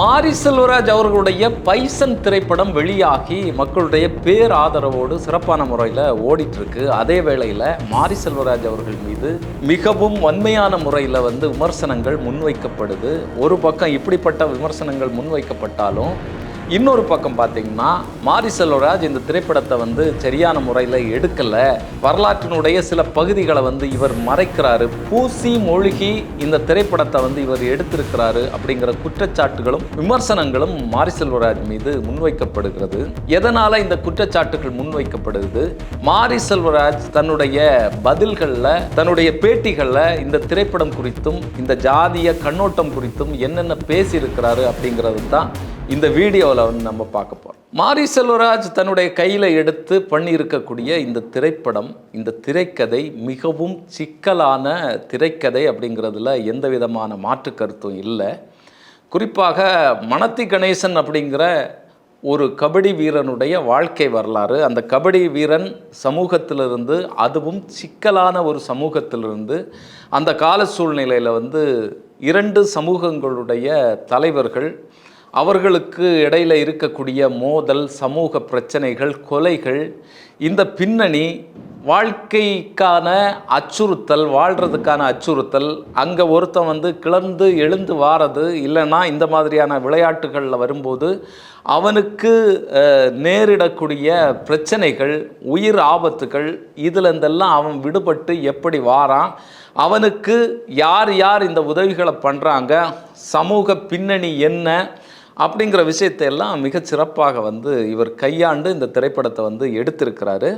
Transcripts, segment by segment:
மாரி செல்வராஜ் அவர்களுடைய பைசன் திரைப்படம் வெளியாகி மக்களுடைய பேராதரவோடு சிறப்பான முறையில் ஓடிட்டுருக்கு. அதே வேளையில் மாரி செல்வராஜ் அவர்கள் மீது மிகவும் வன்மையான முறையில் வந்து விமர்சனங்கள் முன்வைக்கப்படுது. ஒரு பக்கம் இப்படிப்பட்ட விமர்சனங்கள் முன்வைக்கப்பட்டாலும் இன்னொரு பக்கம் பார்த்தீங்கன்னா மாரி செல்வராஜ் இந்த திரைப்படத்தை வந்து சரியான முறையில் எடுக்கலை. வரலாற்றினுடைய சில பகுதிகளை வந்து இவர் மறைக்கிறாரு. பூசி மொழிகி இந்த திரைப்படத்தை வந்து இவர் எடுத்திருக்கிறாரு அப்படிங்கிற குற்றச்சாட்டுகளும் விமர்சனங்களும் மாரி செல்வராஜ் மீது முன்வைக்கப்படுகிறது. எதனால் இந்த குற்றச்சாட்டுகள் முன்வைக்கப்படுது? மாரி செல்வராஜ் தன்னுடைய பதில்களில் தன்னுடைய பேட்டிகளில் இந்த திரைப்படம் குறித்தும் இந்த ஜாதிய கண்ணோட்டம் குறித்தும் என்னென்ன பேசியிருக்கிறாரு அப்படிங்கிறது தான் இந்த வீடியோவில் வந்து நம்ம பார்க்க போகிறோம் மாரி செல்வராஜ் தன்னுடைய கையில் எடுத்து பண்ணியிருக்கக்கூடிய இந்த திரைப்படம் இந்த திரைக்கதை மிகவும் சிக்கலான திரைக்கதை அப்படிங்கிறதுல எந்த விதமான மாற்று கருத்தும் இல்லை. குறிப்பாக மணத்தி கணேசன் அப்படிங்கிற ஒரு கபடி வீரனுடைய வாழ்க்கை வரலாறு அந்த கபடி வீரன் சமூகத்திலிருந்து அதுவும் சிக்கலான ஒரு சமூகத்திலிருந்து அந்த கால சூழ்நிலையில் வந்து இரண்டு சமூகங்களுடைய தலைவர்கள் அவர்களுக்கு இடையில் இருக்கக்கூடிய மோதல் சமூக பிரச்சனைகள் கொலைகள் இந்த பின்னணி வாழ்க்கைக்கான அச்சுறுத்தல் வாழ்கிறதுக்கான அச்சுறுத்தல் அங்கே ஒருத்தன் வந்து கிளர்ந்து எழுந்து வாரது இல்லைன்னா இந்த மாதிரியான விளையாட்டுகளில் வரும்போது அவனுக்கு நேரிடக்கூடிய பிரச்சனைகள் உயிர் ஆபத்துகள் இதுலேருந்தெல்லாம் அவன் விடுபட்டு எப்படி வாரான் அவனுக்கு யார் யார் இந்த உதவிகளை பண்ணுறாங்க சமூக பின்னணி என்ன அப்படிங்கிற விஷயத்தை எல்லாம் மிகச் சிறப்பாக வந்து இவர் கையாண்டு இந்த திரைப்படத்தை வந்து எடுத்திருக்கிறாரு.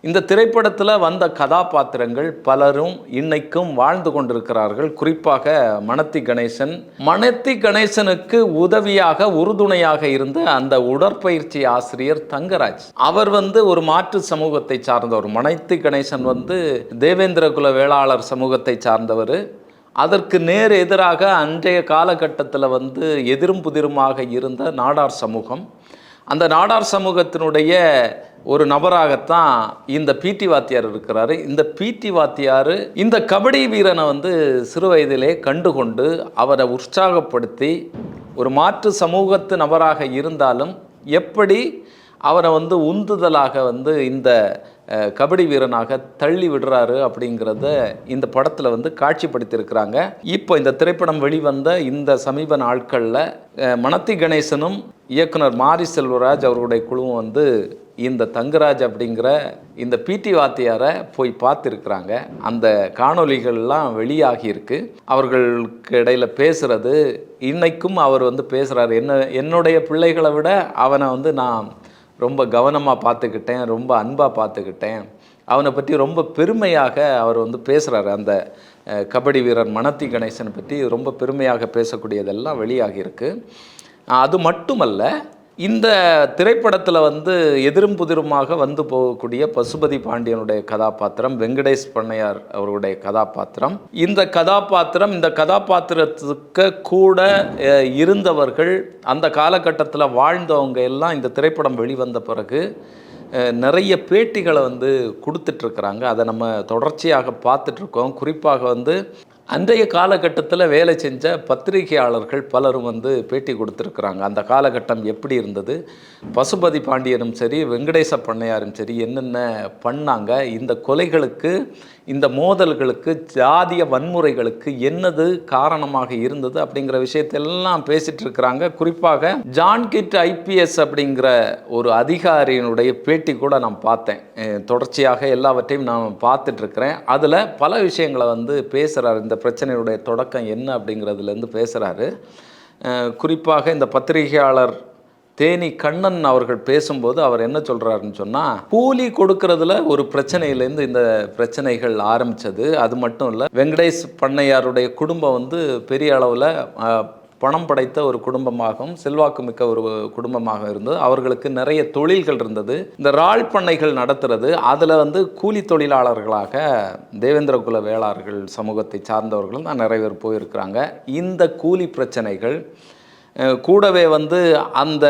இந்த திரைப்படத்தில் வந்த கதாபாத்திரங்கள் பலரும் இன்னைக்கும் வாழ்ந்து கொண்டிருக்கிறார்கள். குறிப்பாக மணத்தி கணேசன். மணத்தி கணேசனுக்கு உதவியாக உறுதுணையாக இருந்த அந்த உடற்பயிற்சி ஆசிரியர் தங்கராஜ். அவர் வந்து ஒரு மாற்று சமூகத்தை சார்ந்தவர். மணத்தி கணேசன் வந்து தேவேந்திர குல வேளாளர் சமூகத்தை சார்ந்தவர். அதற்கு நேர் எதிராக அன்றைய காலகட்டத்தில் வந்து எதிரும் புதிருமாக இருந்த நாடார் சமூகம். அந்த நாடார் சமூகத்தினுடைய ஒரு நபராகத்தான் இந்த பிடி வாத்தியார் இருக்கிறாரு. இந்த பிடி வாத்தியார் இந்த கபடி வீரனை வந்து சிறு வயதிலே கண்டுகொண்டு அவரை உற்சாகப்படுத்தி ஒரு மாற்று சமூகத்து நபராக இருந்தாலும் எப்படி அவரை வந்து உந்துதலாக வந்து இந்த கபடி வீரனாக தள்ளி விடுறாரு அப்படிங்கிறத இந்த படத்தில் வந்து காட்சிப்படுத்தியிருக்கிறாங்க. இப்போ இந்த திரைப்படம் வெளிவந்த இந்த சமீப நாட்களில் மணத்தி கணேசனும் இயக்குனர் மாரி செல்வராஜ் அவர்களுடைய குழுவும் வந்து இந்த தங்கராஜ் அப்படிங்கிற இந்த பிடி வாத்தியாரை போய் பார்த்துருக்குறாங்க. அந்த காணொளிகள்லாம் வெளியாகி இருக்கு அவர்களுக்கு இடையில பேசுகிறது இன்னைக்கும் அவர் வந்து பேசுகிறாரு என்ன என்னுடைய பிள்ளைகளை விட அவனை வந்து நான் ரொம்ப கவனமாக பார்த்துக்கிட்டேன் ரொம்ப அன்பாக பார்த்துக்கிட்டேன். அவனை பற்றி ரொம்ப பெருமையாக அவர் வந்து பேசுகிறாரு அந்த கபடி வீரர் மணத்தி கணேசனை பற்றி ரொம்ப பெருமையாக பேசக்கூடியதெல்லாம் வெளியாகி இருக்கு அது மட்டுமல்ல இந்த திரைப்படத்தில் வந்து எதிரும் புதிருமாக வந்து போகக்கூடிய பசுபதி பாண்டியனுடைய கதாபாத்திரம் வெங்கடேஷ் பண்ணையார் அவருடைய கதாபாத்திரம். இந்த கதாபாத்திரம் இந்த கதாபாத்திரத்துக்கு கூட இருந்தவர்கள் அந்த காலகட்டத்தில் வாழ்ந்தவங்க எல்லாம் இந்த திரைப்படம் வெளிவந்த பிறகு நிறைய பேட்டிகளை வந்து கொடுத்துட்ருக்குறாங்க அதை நம்ம தொடர்ச்சியாக பார்த்துட்ருக்கோம் குறிப்பாக வந்து அன்றைய காலகட்டத்தில் வேலை செஞ்ச பத்திரிகையாளர்கள் பலரும் வந்து பேட்டி கொடுத்துருக்குறாங்க. அந்த காலகட்டம் எப்படி இருந்தது? பசுபதி பாண்டியனும் சரி வெங்கடேச பண்ணையாரும் சரி என்னென்ன பண்ணாங்க? இந்த கொலைகளுக்கு இந்த மோதல்களுக்கு ஜாதிய வன்முறைகளுக்கு என்னது காரணமாக இருந்தது அப்படிங்கிற விஷயத்தெல்லாம் பேசிட்டு இருக்கிறாங்க. குறிப்பாக ஜான் கிட் ஐபிஎஸ் அப்படிங்கிற ஒரு அதிகாரியினுடைய பேட்டி கூட நான் பார்த்தேன். தொடர்ச்சியாக எல்லாவற்றையும் நான் பார்த்துட்டு இருக்கிறேன். அதில் பல விஷயங்களை வந்து பேசுகிறார் இந்த பிரச்சனையுடைய தொடக்கம் என்ன அப்படிங்கிறதுலேருந்து பேசுகிறாரு குறிப்பாக இந்த பத்திரிகையாளர் தேனி கண்ணன் அவர்கள் பேசும்போது அவர் என்ன சொல்கிறாருன்னு சொன்னால் கூலி கொடுக்கறதுல ஒரு பிரச்சனையிலேருந்து இந்த பிரச்சனைகள் ஆரம்பித்தது அது மட்டும் இல்லை வெங்கடேஷ் பண்ணையாருடைய குடும்பம் வந்து பெரிய அளவில் பணம் படைத்த ஒரு குடும்பமாகவும் செல்வாக்கு மிக்க ஒரு குடும்பமாக இருந்தது. அவர்களுக்கு நிறைய தொழில்கள் இருந்தது. இந்த ராள் பண்ணைகள் நடத்துறது அதில் வந்து கூலி தொழிலாளர்களாக தேவேந்திரகுல வேளாளர்கள் சமூகத்தை சார்ந்தவர்கள் தான் நிறைய பேர் போயிருக்கிறாங்க. இந்த கூலி பிரச்சனைகள் கூடவே வந்து அந்த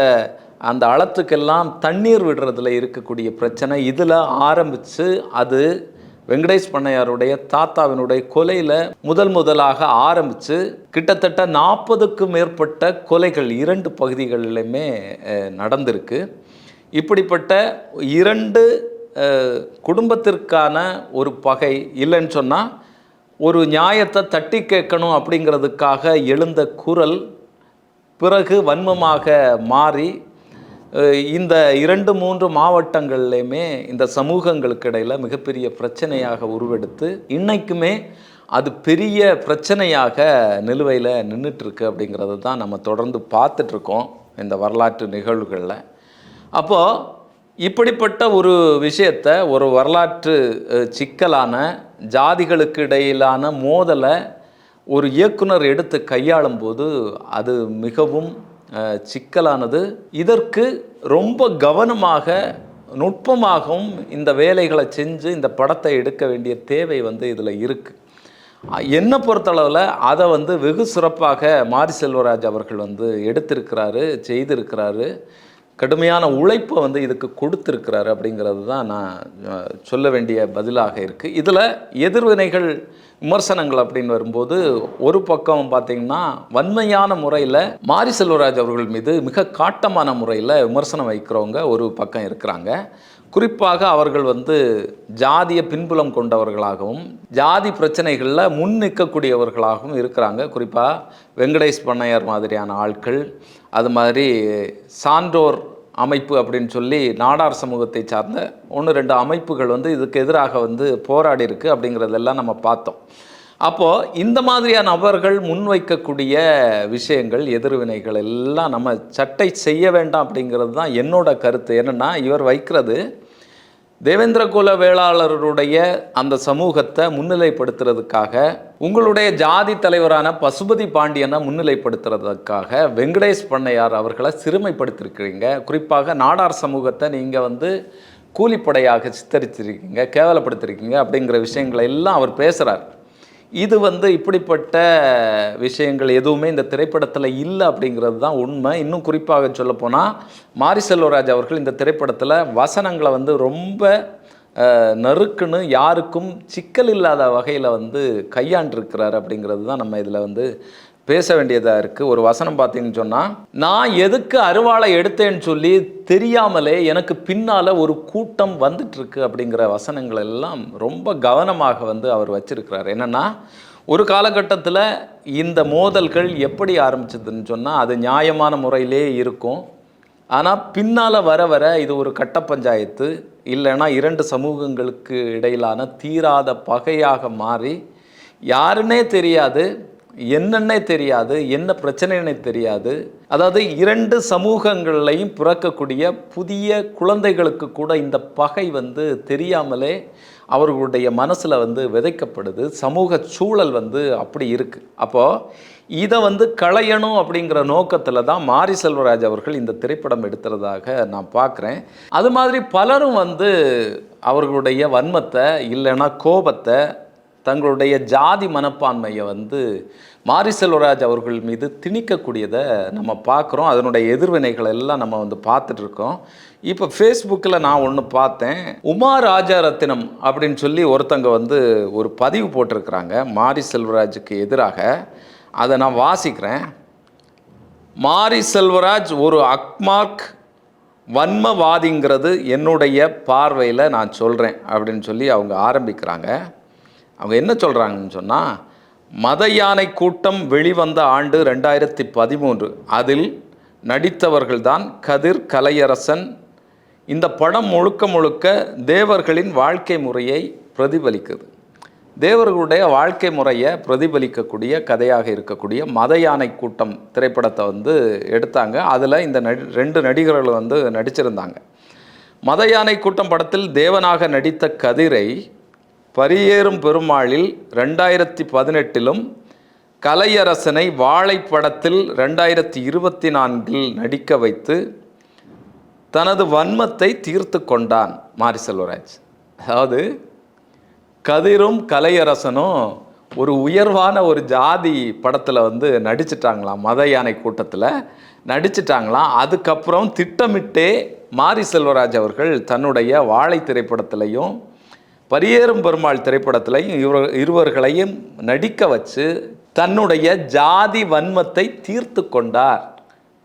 அந்த அளத்துக்கெல்லாம் தண்ணீர் விடுறதுல இருக்கக்கூடிய பிரச்சனை இதில் ஆரம்பித்து அது வெங்கடேஷ் பண்ணையாருடைய தாத்தாவினுடைய கொலையில் முதல் முதலாக ஆரம்பித்து கிட்டத்தட்ட நாற்பதுக்கும் மேற்பட்ட கொலைகள் இரண்டு பகுதிகளிலுமே நடந்திருக்கு. இப்படிப்பட்ட இரண்டு குடும்பத்திற்கான ஒரு பகை இல்லைன்னு சொன்னால் ஒரு நியாயத்தை தட்டி கேட்கணும் அப்படிங்கிறதுக்காக எழுந்த குரல் பிறகு வன்மமாக மாறி இந்த இரண்டு மூன்று மாவட்டங்கள்லையுமே இந்த சமூகங்களுக்கு இடையில் மிகப்பெரிய பிரச்சனையாக உருவெடுத்து இன்றைக்குமே அது பெரிய பிரச்சனையாக நிலுவையில் நின்றுட்டுருக்கு அப்படிங்கிறது தான் நம்ம தொடர்ந்து பார்த்துட்ருக்கோம் இந்த வரலாற்று நிகழ்வுகளில். அப்போது இப்படிப்பட்ட ஒரு விஷயத்தை ஒரு வரலாற்று சிக்கலான ஜாதிகளுக்கு இடையிலான மோதலை ஒரு இயக்குனர் எடுத்து கையாளும் போது அது மிகவும் சிக்கலானது. இதற்கு ரொம்ப கவனமாக நுட்பமாகவும் இந்த வேலைகளை செஞ்சு இந்த படத்தை எடுக்க வேண்டிய தேவை வந்து இதில் இருக்குது என்னை பொறுத்தளவில் அதை வந்து வெகு சிறப்பாக மாரி செல்வராஜ் அவர்கள் வந்து எடுத்திருக்கிறாரு செய்திருக்கிறாரு. கடுமையான உழைப்பை வந்து இதுக்கு கொடுத்துருக்கிறாரு அப்படிங்கிறது தான் நான் சொல்ல வேண்டிய பதிலாக இருக்குது இதில் எதிர்வினைகள் விமர்சனங்கள் அப்படின்னு வரும்போது ஒரு பக்கம் பார்த்தீங்கன்னா வன்மையான முறையில் மாரி செல்வராஜ் அவர்கள் மீது மிக காட்டமான முறையில் விமர்சனம் வைக்கிறவங்க ஒரு பக்கம் இருக்கிறாங்க. குறிப்பாக அவர்கள் வந்து ஜாதிய பின்புலம் கொண்டவர்களாகவும் ஜாதி பிரச்சனைகளில் முன் நிற்கக்கூடியவர்களாகவும் இருக்கிறாங்க. குறிப்பாக வெங்கடேஷ் பண்ணையார் மாதிரியான ஆட்கள் அது மாதிரி சான்றோர் அமைப்பு அப்படின்னு சொல்லி நாடார் சமூகத்தை சார்ந்த ஒன்று ரெண்டு அமைப்புகள் வந்து இதுக்கு எதிராக வந்து போராடி இருக்கு அப்படிங்கிறதெல்லாம் நம்ம பார்த்தோம். அப்போது இந்த மாதிரியான நபர்கள் முன்வைக்கக்கூடிய விஷயங்கள் எதிர்வினைகள் எல்லாம் நம்ம சட்டை செய்ய வேண்டாம் அப்படிங்கிறது தான் என்னோட கருத்து. என்னென்னா இவர் வைக்கிறது தேவேந்திர குல வேளாளருடைய அந்த சமூகத்தை முன்னிலைப்படுத்துறதுக்காக உங்களுடைய ஜாதி தலைவரான பசுபதி பாண்டியனை முன்னிலைப்படுத்துறதுக்காக வெங்கடேஷ் பண்ணையார் அவர்களை சிறுமைப்படுத்திருக்கிறீங்க. குறிப்பாக நாடார் சமூகத்தை நீங்கள் வந்து கூலிப்படையாக சித்தரிச்சிருக்கீங்க கேவலப்படுத்திருக்கீங்க அப்படிங்கிற விஷயங்களை எல்லாம் அவர் பேசுகிறார் இது வந்து இப்படிப்பட்ட விஷயங்கள் எதுவுமே இந்த திரைப்படத்தில் இல்லை அப்படிங்கிறது தான் உண்மை. இன்னும் குறிப்பாக சொல்லப்போனால் மாரி செல்வராஜ் அவர்கள் இந்த திரைப்படத்தில் வசனங்களை வந்து ரொம்ப நறுக்குன்னு யாருக்கும் சிக்கல் இல்லாத வகையில் வந்து கையாண்டிருக்கிறார் அப்படிங்கிறது தான் நம்ம இதில் வந்து பேச வேண்டியதாக இருக்குது ஒரு வசனம் பார்த்தீங்கன்னு சொன்னால் நான் எதுக்கு அருவாளை எடுத்தேன்னு சொல்லி தெரியாமலே எனக்கு பின்னால் ஒரு கூட்டம் வந்துட்டுருக்கு அப்படிங்கிற வசனங்கள் எல்லாம் ரொம்ப கவனமாக வந்து அவர் வச்சிருக்கிறார். என்னென்னா ஒரு காலகட்டத்தில் இந்த மோதல்கள் எப்படி ஆரம்பிச்சதுன்னு சொன்னால் அது நியாயமான முறையிலே இருக்கும். ஆனால் பின்னால் வர வர இது ஒரு கட்ட பஞ்சாயத்து இல்லைன்னா இரண்டு சமூகங்களுக்கு இடையிலான தீராத பகையாக மாறி யாருன்னே தெரியாது என்னென்ன தெரியாது என்ன பிரச்சனைன்னு தெரியாது. அதாவது இரண்டு சமூகங்கள்லையும் பிறக்கக்கூடிய புதிய குழந்தைகளுக்கு கூட இந்த பகை வந்து தெரியாமலே அவர்களுடைய மனசில் வந்து விதைக்கப்படுது சமூக சூழல் வந்து அப்படி இருக்குது அப்போது இதை வந்து களையணும் அப்படிங்கிற நோக்கத்தில் தான் மாரி செல்வராஜ் அவர்கள் இந்த திரைப்படம் எடுத்துறதாக நான் பார்க்குறேன் அது மாதிரி பலரும் வந்து அவர்களுடைய வன்மத்தை இல்லைன்னா கோபத்தை தங்களுடைய ஜாதி மனப்பான்மையை வந்து மாரி செல்வராஜ் அவர்கள் மீது திணிக்கக்கூடியதை நம்ம பார்க்குறோம். அதனுடைய எதிர்வினைகள் எல்லாம் நம்ம வந்து பார்த்துட்ருக்கோம் இப்போ ஃபேஸ்புக்கில் நான் ஒன்று பார்த்தேன். உமா ராஜாரத்தினம் அப்படின்னு சொல்லி ஒருத்தங்க வந்து ஒரு பதிவு போட்டிருக்கிறாங்க. மாரி செல்வராஜுக்கு எதிராக. அதை நான் வாசிக்கிறேன். மாரி செல்வராஜ் ஒரு அக்மார்க் வன்மவாதிங்கிறது என்னுடைய பார்வையில் நான் சொல்கிறேன் அப்படின்னு சொல்லி அவங்க ஆரம்பிக்கிறாங்க. அவங்க என்ன சொல்கிறாங்கன்னு சொன்னால் மத யானை கூட்டம் வெளிவந்த ஆண்டு ரெண்டாயிரத்தி பதிமூன்று. அதில் நடித்தவர்கள்தான் கதிர் கலையரசன். இந்த படம் முழுக்க முழுக்க தேவர்களின் வாழ்க்கை முறையை பிரதிபலிக்குது. தேவர்களுடைய வாழ்க்கை முறையை பிரதிபலிக்கக்கூடிய கதையாக இருக்கக்கூடிய மத யானை கூட்டம் திரைப்படத்தை வந்து எடுத்தாங்க. அதில் இந்த நடி ரெண்டு நடிகர்கள் வந்து நடிச்சிருந்தாங்க. மத யானை கூட்டம் படத்தில் தேவனாக நடித்த கதிரை பரியேறும் பெருமாளில் ரெண்டாயிரத்தி பதினெட்டிலும் கலையரசனை வாழைப்படத்தில் ரெண்டாயிரத்தி இருபத்தி நான்கில் நடிக்க வைத்து தனது வன்மத்தை தீர்த்து கொண்டான் மாரி செல்வராஜ். அதாவது கதிரும் கலையரசனும் ஒரு உயர்வான ஒரு ஜாதி படத்தில் வந்து நடிச்சிட்டாங்களாம் மத யானை கூட்டத்தில் நடிச்சிட்டாங்களாம் அதுக்கப்புறம் திட்டமிட்டே மாரி செல்வராஜ் அவர்கள் தன்னுடைய வாழை திரைப்படத்திலையும் பரியேறும் பெருமாள் திரைப்படத்திலையும் இவர் இருவர்களையும் நடிக்க வச்சு தன்னுடைய ஜாதி வன்மத்தை தீர்த்து கொண்டார்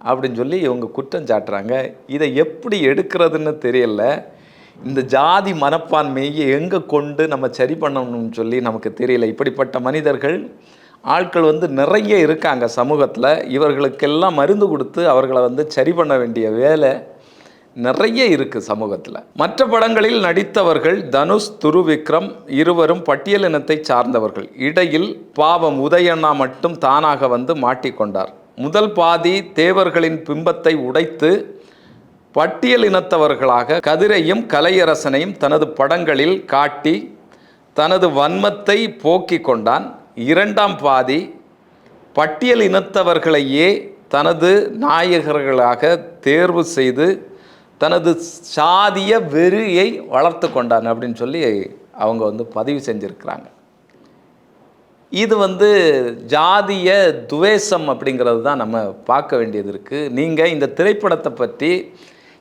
அப்படின்னு சொல்லி இவங்க குற்றம் சாட்டுறாங்க. இதை எப்படி எடுக்கிறதுன்னு தெரியல. இந்த ஜாதி மனப்பான்மையை எங்கே கொண்டு நம்ம சரி பண்ணணும்னு சொல்லி நமக்கு தெரியல. இப்படிப்பட்ட மனிதர்கள் ஆட்கள் வந்து நிறைய இருக்காங்க சமூகத்தில். இவர்களுக்கெல்லாம் மருந்து கொடுத்து அவர்களை வந்து சரி பண்ண வேண்டிய வேலை நிறைய இருக்கு சமூகத்தில். மற்ற படங்களில் நடித்தவர்கள் தனுஷ் துரு விக்ரம் இருவரும் பட்டியலினத்தை சார்ந்தவர்கள். இடையில் பாவம் உதயண்ணா மட்டும் தானாக வந்து மாட்டிக்கொண்டார். முதல் பாதி தேவர்களின் பிம்பத்தை உடைத்து பட்டியலினத்தவர்களாக கதிரையும் கலையரசனையும் தனது படங்களில் காட்டி தனது வன்மத்தை போக்கிக் கொண்டான். இரண்டாம் பாதி பட்டியல் இனத்தவர்களையே தனது நாயகர்களாக தேர்வு செய்து தனது சாதிய வெறியை வளர்த்து கொண்டான் அப்படின்னு சொல்லி அவங்க வந்து பதிவு செஞ்சுருக்கிறாங்க. இது வந்து ஜாதிய துவேஷம் அப்படிங்கிறது தான் நம்ம பார்க்க வேண்டியது இருக்குது நீங்கள் இந்த திரைப்படத்தை பற்றி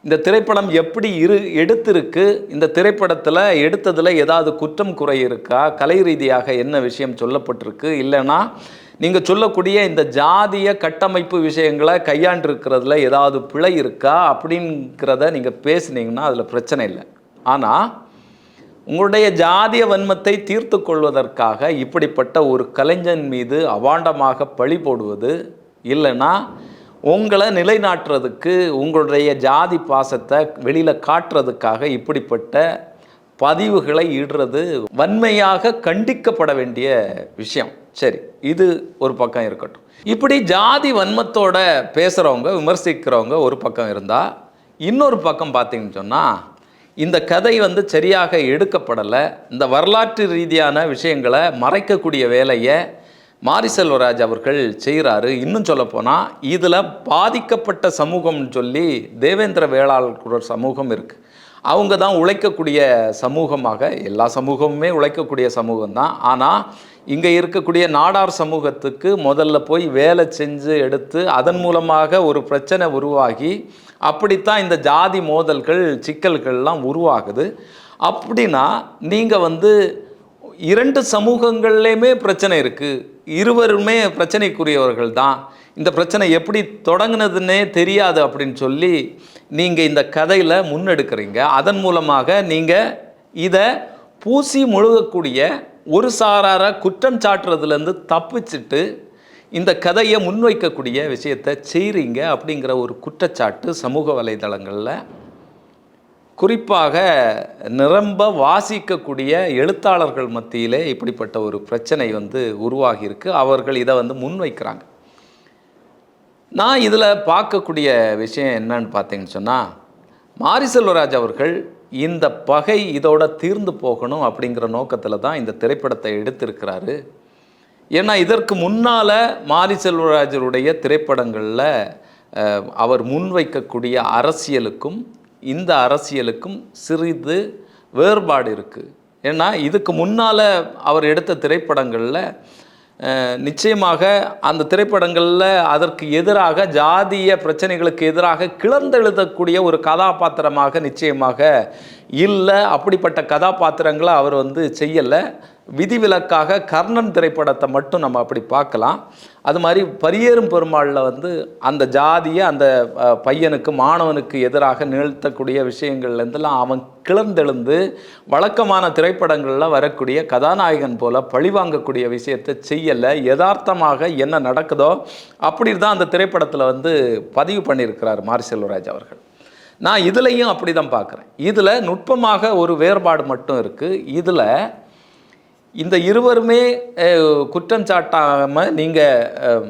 இந்த திரைப்படம் எப்படி இரு எடுத்திருக்கு இந்த திரைப்படத்தில் எடுத்ததில் ஏதாவது குற்றம் குறை இருக்கா கலை ரீதியாக என்ன விஷயம் சொல்லப்பட்டிருக்கு இல்லைன்னா நீங்கள் சொல்லக்கூடிய இந்த ஜாதிய கட்டமைப்பு விஷயங்களை கையாண்டிருக்கிறதுல ஏதாவது பிழை இருக்கா அப்படிங்கிறத நீங்கள் பேசுனீங்கன்னா அதில் பிரச்சனை இல்லை. ஆனால் உங்களுடைய ஜாதிய வன்மத்தை தீர்த்து கொள்வதற்காக இப்படிப்பட்ட ஒரு கலைஞன் மீது அவாண்டமாக பழி போடுவது இல்லைன்னா உங்களை நிலைநாட்டுறதுக்கு உங்களுடைய ஜாதி பாசத்தை வெளியில் காட்டுறதுக்காக இப்படிப்பட்ட பதிவுகளை இடுறது வன்மையாக கண்டிக்கப்பட வேண்டிய விஷயம். சரி இது ஒரு பக்கம் இருக்கட்டும். இப்படி ஜாதி வன்மத்தோட பேசுகிறவங்க விமர்சிக்கிறவங்க ஒரு பக்கம் இருந்தால் இன்னொரு பக்கம் பார்த்தீங்கன்னு சொன்னால் இந்த கதை வந்து சரியாக எடுக்கப்படலை. இந்த வரலாற்று ரீதியான விஷயங்களை மறைக்கக்கூடிய வேலையை மாரி செல்வராஜ் அவர்கள் செய்கிறாரு இன்னும் சொல்லப்போனால் இதில் பாதிக்கப்பட்ட சமூகம்னு சொல்லி தேவேந்திர வேளாளர் சமூகம் இருக்குது அவங்க தான் உழைக்கக்கூடிய சமூகமாக எல்லா சமூகமுமே உழைக்கக்கூடிய சமூகம் தான் ஆனால் இங்கே இருக்கக்கூடிய நாடார் சமூகத்துக்கு முதல்ல போய் வேலை செஞ்சு எடுத்து அதன் மூலமாக ஒரு பிரச்சனை உருவாகி அப்படித்தான் இந்த ஜாதி மோதல்கள் சிக்கல்கள்லாம் உருவாகுது. அப்படின்னா நீங்கள் வந்து இரண்டு சமூகங்கள்லேயுமே பிரச்சனை இருக்குது இருவருமே பிரச்சனைக்குரியவர்கள் தான் இந்த பிரச்சனை எப்படி தொடங்குனதுன்னே தெரியாது அப்படின்னு சொல்லி நீங்கள் இந்த கதையில் முன்னெடுக்கிறீங்க. அதன் மூலமாக நீங்கள் இதை பூசி முழுகக்கூடிய ஒரு சாரார குற்றம் சாட்டுறதுலேருந்து தப்பிச்சிட்டு இந்த கதையை முன்வைக்கக்கூடிய விஷயத்தை செய்கிறீங்க அப்படிங்கிற ஒரு குற்றச்சாட்டு சமூக வலைதளங்களில். குறிப்பாக நிரம்ப வாசிக்கக்கூடிய எழுத்தாளர்கள் மத்தியிலே இப்படிப்பட்ட ஒரு பிரச்சனை வந்து உருவாகியிருக்கு. அவர்கள் இதை வந்து முன்வைக்கிறாங்க. நான் இதில் பார்க்கக்கூடிய விஷயம் என்னன்னு பார்த்தீங்கன்னு சொன்னால் மாரி செல்வராஜ் அவர்கள் இந்த பகை இதோட தீர்ந்து போகணும் அப்படிங்கிற நோக்கத்தில் தான் இந்த திரைப்படத்தை எடுத்திருக்கிறாரு. ஏன்னா இதற்கு முன்னால் மாரி செல்வராஜருடைய திரைப்படங்களில் அவர் முன்வைக்கக்கூடிய அரசியலுக்கும் இந்த அரசியலுக்கும் சிறிது வேறுபாடு இருக்குது ஏன்னா இதுக்கு முன்னால் அவர் எடுத்த திரைப்படங்களில் நிச்சயமாக அந்த திரைப்படங்களில் அதற்கு எதிராக ஜாதிய பிரச்சனைகளுக்கு எதிராக கிளர்ந்தெழுதக்கூடிய ஒரு கதாபாத்திரமாக நிச்சயமாக இல்லை அப்படிப்பட்ட கதாபாத்திரங்களை அவர் வந்து செய்யலை. விதிவிலக்காக கர்ணன் திரைப்படத்தை மட்டும் நம்ம அப்படி பார்க்கலாம். அது மாதிரி பரியேறும் பெருமாளில் வந்து அந்த ஜாதியை அந்த பையனுக்கு மாணவனுக்கு எதிராக நிகழ்த்தக்கூடிய விஷயங்கள்லேருந்துலாம் அவன் கிளர்ந்தெழுந்து வழக்கமான திரைப்படங்களில் வரக்கூடிய கதாநாயகன் போல் பழிவாங்கக்கூடிய விஷயத்தை செய்யலை. யதார்த்தமாக என்ன நடக்குதோ அப்படி தான் அந்த திரைப்படத்தில் வந்து பதிவு பண்ணியிருக்கிறார் மாரி செல்வராஜ் அவர்கள். நான் இதுலேயும் அப்படி தான் பார்க்குறேன். இதில் நுட்பமாக ஒரு வேறுபாடு மட்டும் இருக்குது இதில் இந்த இருவருமே குற்றம் சாட்டாமல் நீங்கள்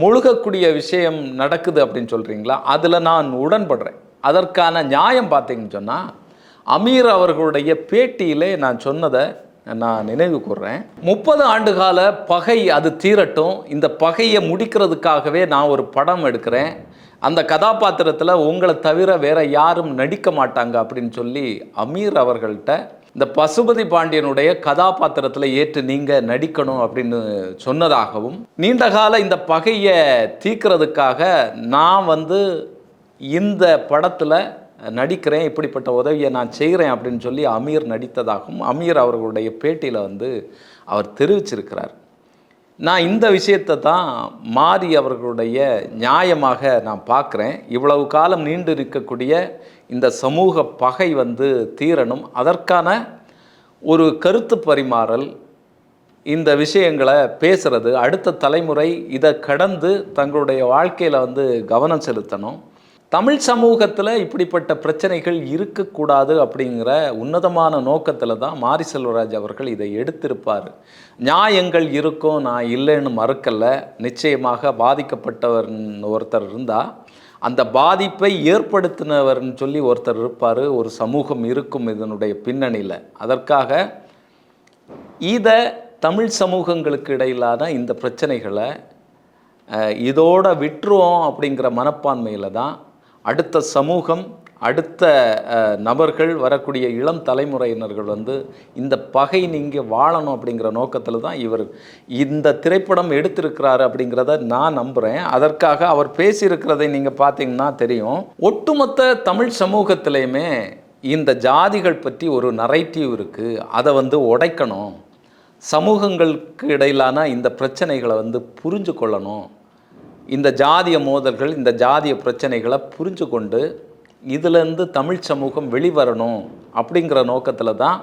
முழுகக்கூடிய விஷயம் நடக்குது அப்படின்னு சொல்கிறீங்களா அதில் நான் உடன்படுறேன். அதற்கான நியாயம் பார்த்தீங்கன்னு சொன்னால் அமீர் அவர்களுடைய பேட்டியிலே நான் சொன்னதை நான் நினைவு கூர்றேன். முப்பது ஆண்டுகால பகை அது தீரட்டும். இந்த பகையை முடிக்கிறதுக்காகவே நான் ஒரு படம் எடுக்கிறேன். அந்த கதாபாத்திரத்தில் உங்களை தவிர வேற யாரும் நடிக்க மாட்டாங்க அப்படின்னு சொல்லி அமீர் அவர்கள்ட்ட இந்த பசுபதி பாண்டியனுடைய கதாபாத்திரத்தில் ஏற்று நீங்கள் நடிக்கணும் அப்படின்னு சொன்னதாகவும் நீண்டகால இந்த பகையை தீக்கிறதுக்காக நான் வந்து இந்த படத்தில் நடிக்கிறேன் இப்படிப்பட்ட உதவியை நான் செய்கிறேன் அப்படின்னு சொல்லி அமீர் நடித்ததாகவும் அமீர் அவர்களுடைய பேட்டியில் வந்து அவர் தெரிவிச்சிருக்கிறார். நான் இந்த விஷயத்தை தான் மாறி அவர்களுடைய நியாயமாக நான் பார்க்குறேன். இவ்வளவு காலம் நீண்டு இருக்கக்கூடிய இந்த சமூக பகை வந்து தீரணும். அதற்கான ஒரு கருத்து பரிமாறல் இந்த விஷயங்களை பேசுகிறது அடுத்த தலைமுறை இதை கடந்து தங்களுடைய வாழ்க்கையில் வந்து கவனம் செலுத்தணும். தமிழ் சமூகத்தில் இப்படிப்பட்ட பிரச்சனைகள் இருக்கக்கூடாது அப்படிங்கிற உன்னதமான நோக்கத்தில் தான் மாரி செல்வராஜ் அவர்கள் இதை எடுத்திருப்பார். நியாயங்கள் இருக்கும் நான் இல்லைன்னு மறுக்கலை நிச்சயமாக பாதிக்கப்பட்டவர் ஒருத்தர் இருந்தால் அந்த பாதிப்பை ஏற்படுத்தினவர்னு சொல்லி ஒருத்தர் இருப்பார் ஒரு சமூகம் இருக்கும் இதனுடைய பின்னணியில். அதற்காக இதை தமிழ் சமூகங்களுக்கு இடையிலான இந்த பிரச்சனைகளை இதோட விட்டுருவோம் அப்படிங்கிற மனப்பான்மையில் தான் அடுத்த சமூகம் அடுத்த நபர்கள் வரக்கூடிய இளம் தலைமுறையினர்கள் வந்து இந்த பகை நீங்கள் வாழணும் அப்படிங்கிற நோக்கத்தில் தான் இவர் இந்த திரைப்படம் எடுத்திருக்கிறாரு அப்படிங்கிறத நான் நம்புகிறேன் அதற்காக அவர் பேசியிருக்கிறதை நீங்கள் பார்த்தீங்கன்னா தெரியும். ஒட்டுமொத்த தமிழ் சமூகத்திலையுமே இந்த ஜாதிகள் பற்றி ஒரு நரைட்டிவ் இருக்குது அதை வந்து உடைக்கணும். சமூகங்களுக்கு இடையிலான இந்த பிரச்சனைகளை வந்து புரிஞ்சு கொள்ளணும் இந்த ஜாதிய மோதல்கள் இந்த ஜாதிய பிரச்சனைகளை புரிஞ்சு கொண்டு இதிலேருந்து தமிழ் சமூகம் வெளிவரணும் அப்படிங்கிற நோக்கத்தில் தான்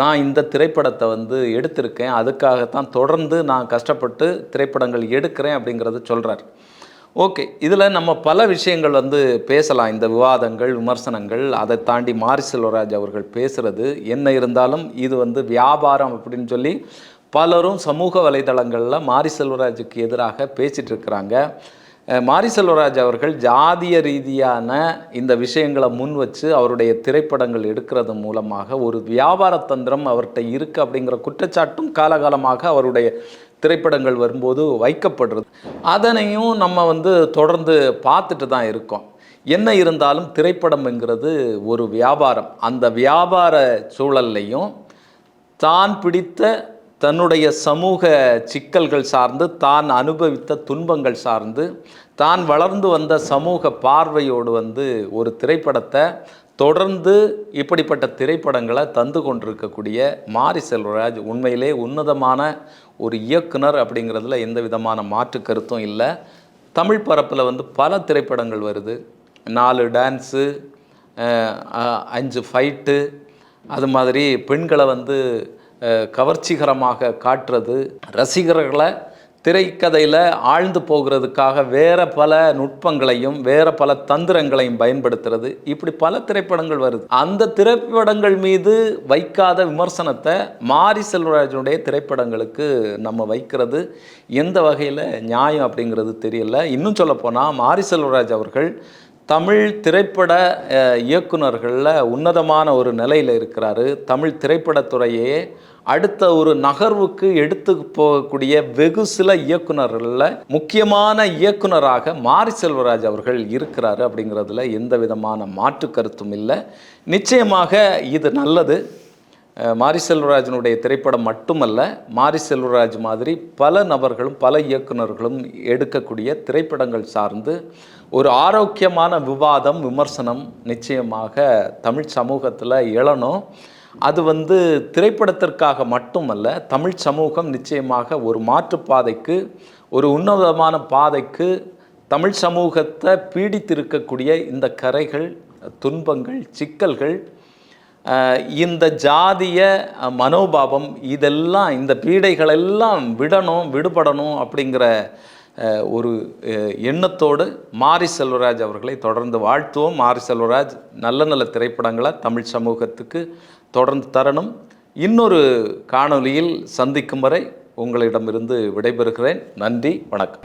நான் இந்த திரைப்படத்தை வந்து எடுத்திருக்கேன். அதுக்காகத்தான் தொடர்ந்து நான் கஷ்டப்பட்டு திரைப்படங்கள் எடுக்கிறேன் அப்படிங்கிறத சொல்கிறார் ஓகே இதில் நம்ம பல விஷயங்கள் வந்து பேசலாம். இந்த விவாதங்கள் விமர்சனங்கள் அதை தாண்டி மாரி செல்வராஜ் அவர்கள் பேசுகிறது என்ன இருந்தாலும் இது வந்து வியாபாரம் அப்படின்னு சொல்லி பலரும் சமூக வலைதளங்களில் மாரி செல்வராஜுக்கு எதிராக பேசிகிட்டு இருக்கிறாங்க. மாரி செல்வராஜ் அவர்கள் ஜாதிய ரீதியான இந்த விஷயங்களை முன் வச்சு அவருடைய திரைப்படங்கள் எடுக்கிறது மூலமாக ஒரு வியாபார தந்திரம் அவர்கிட்ட இருக்குது அப்படிங்கிற குற்றச்சாட்டும் காலகாலமாக அவருடைய திரைப்படங்கள் வரும்போது வைக்கப்படுறது. அதனையும் நம்ம வந்து தொடர்ந்து பார்த்துட்டு தான் இருக்கோம். என்ன இருந்தாலும் திரைப்படம்ங்கிறது ஒரு வியாபாரம். அந்த வியாபார சூழல்லையும் தான் பிடித்த தன்னுடைய சமூக சிக்கல்கள் சார்ந்து தான் அனுபவித்த துன்பங்கள் சார்ந்து தான் வளர்ந்து வந்த சமூக பார்வையோடு வந்து ஒரு திரைப்படத்தை தொடர்ந்து இப்படிப்பட்ட திரைப்படங்களை தந்து கொண்டிருக்கக்கூடிய மாரி செல்வராஜ் உண்மையிலே உன்னதமான ஒரு இயக்குனர் அப்படிங்கிறதுல எந்த விதமான மாற்று கருத்தும் இல்லை. தமிழ் பரப்பில் வந்து பல திரைப்படங்கள் வருது. நாலு டான்ஸு அஞ்சு ஃபைட்டு அது மாதிரி பெண்களை வந்து கவர்ச்சிகரமாக காட்டுறது. ரசிகர்களை திரைக்கதையில் ஆழ்ந்து போகிறதுக்காக வேறு பல நுட்பங்களையும் வேறு பல தந்திரங்களையும் பயன்படுத்துறது. இப்படி பல திரைப்படங்கள் வருது. அந்த திரைப்படங்கள் மீது வைக்காத விமர்சனத்தை மாரி செல்வராஜனுடைய திரைப்படங்களுக்கு நம்ம வைக்கிறது. எந்த வகையில் நியாயம் அப்படிங்கிறது தெரியல. இன்னும் சொல்லப்போனால் மாரி செல்வராஜ் அவர்கள் தமிழ் திரைப்பட இயக்குநர்களில் இயக்குனர்களில் உன்னதமான ஒரு நிலையில் இருக்கிறாரு. தமிழ் திரைப்படத்துறையே அடுத்த ஒரு நகர்வுக்கு எடுத்து போகக்கூடிய வெகு சில இயக்குனர்களில் முக்கியமான இயக்குனராக மாரி செல்வராஜ் அவர்கள் இருக்கிறாரு அப்படிங்கிறதுல எந்த விதமான மாற்று கருத்தும் இல்லை. நிச்சயமாக இது நல்லது. மாரி செல்வராஜனுடைய திரைப்படம் மட்டுமல்ல மாரி செல்வராஜ் மாதிரி பல நபர்களும் பல இயக்குனர்களும் எடுக்கக்கூடிய திரைப்படங்கள் சார்ந்து ஒரு ஆரோக்கியமான விவாதம் விமர்சனம் நிச்சயமாக தமிழ் சமூகத்தில் எழணும். அது வந்து திரைப்படத்திற்காக மட்டுமல்ல தமிழ் சமூகம் நிச்சயமாக ஒரு மாற்றுப்பாதைக்கு ஒரு உன்னதமான பாதைக்கு தமிழ் சமூகத்தை பீடித்திருக்கக்கூடிய இந்த கரைகள் துன்பங்கள் சிக்கல்கள் இந்த ஜாதிய மனோபாவம் இதெல்லாம் இந்த பீடைகளெல்லாம் விடணும் விடுபடணும் அப்படிங்கிற ஒரு எண்ணத்தோடு மாரி செல்வராஜ் அவர்களை தொடர்ந்து வாழ்த்துவோம். மாரி செல்வராஜ் நல்ல நல்ல திரைப்படங்களை தமிழ் சமூகத்துக்கு தொடர்ந்து தரணும். இன்னொரு காணொலியில் சந்திக்கும் வரை உங்களிடமிருந்து விடைபெறுகிறேன். நன்றி வணக்கம்.